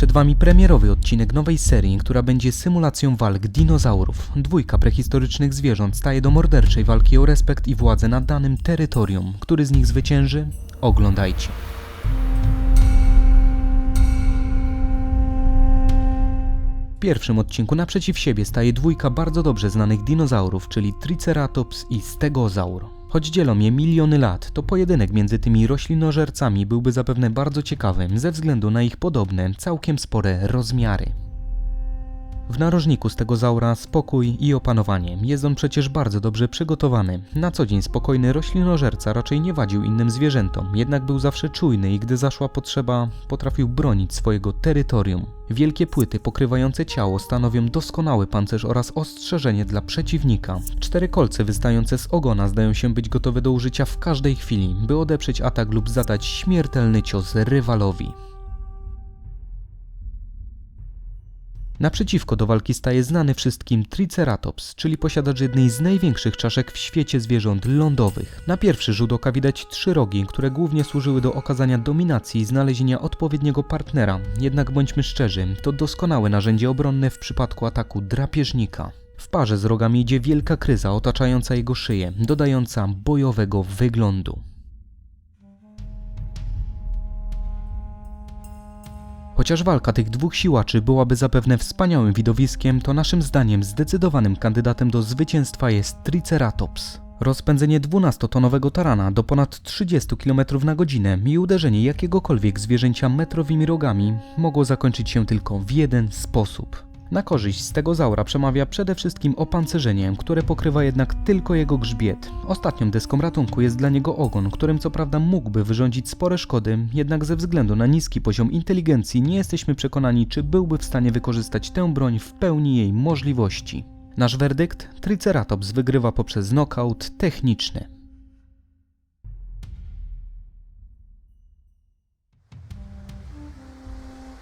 Przed Wami premierowy odcinek nowej serii, która będzie symulacją walk dinozaurów. Dwójka prehistorycznych zwierząt staje do morderczej walki o respekt i władzę na danym terytorium. Który z nich zwycięży? Oglądajcie. W pierwszym odcinku naprzeciw siebie staje dwójka bardzo dobrze znanych dinozaurów, czyli Triceratops i Stegozaur. Choć dzielą je miliony lat, to pojedynek między tymi roślinożercami byłby zapewne bardzo ciekawy ze względu na ich podobne, całkiem spore rozmiary. W narożniku stegozaura spokój i opanowanie. Jest on przecież bardzo dobrze przygotowany. Na co dzień spokojny roślinożerca raczej nie wadził innym zwierzętom, jednak był zawsze czujny i gdy zaszła potrzeba, potrafił bronić swojego terytorium. Wielkie płyty pokrywające ciało stanowią doskonały pancerz oraz ostrzeżenie dla przeciwnika. Cztery kolce wystające z ogona zdają się być gotowe do użycia w każdej chwili, by odeprzeć atak lub zadać śmiertelny cios rywalowi. Naprzeciwko do walki staje znany wszystkim Triceratops, czyli posiadacz jednej z największych czaszek w świecie zwierząt lądowych. Na pierwszy rzut oka widać trzy rogi, które głównie służyły do okazania dominacji i znalezienia odpowiedniego partnera. Jednak bądźmy szczerzy, to doskonałe narzędzie obronne w przypadku ataku drapieżnika. W parze z rogami idzie wielka kryza otaczająca jego szyję, dodająca bojowego wyglądu. Chociaż walka tych dwóch siłaczy byłaby zapewne wspaniałym widowiskiem, to naszym zdaniem zdecydowanym kandydatem do zwycięstwa jest Triceratops. Rozpędzenie 12-tonowego tarana do ponad 30 km na godzinę i uderzenie jakiegokolwiek zwierzęcia metrowymi rogami mogło zakończyć się tylko w jeden sposób. Na korzyść z tego zaura przemawia przede wszystkim opancerzenie, które pokrywa jednak tylko jego grzbiet. Ostatnią deską ratunku jest dla niego ogon, którym co prawda mógłby wyrządzić spore szkody, jednak ze względu na niski poziom inteligencji nie jesteśmy przekonani, czy byłby w stanie wykorzystać tę broń w pełni jej możliwości. Nasz werdykt? Triceratops wygrywa poprzez knockout techniczny.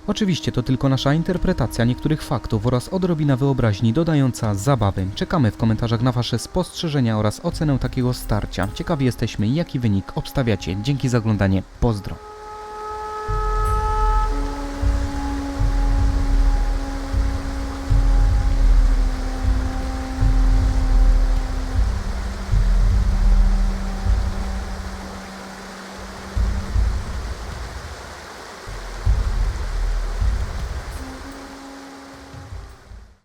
Oczywiście to tylko nasza interpretacja niektórych faktów oraz odrobina wyobraźni dodająca zabawy. Czekamy w komentarzach na Wasze spostrzeżenia oraz ocenę takiego starcia. Ciekawi jesteśmy, jaki wynik obstawiacie. Dzięki za oglądanie. Pozdro.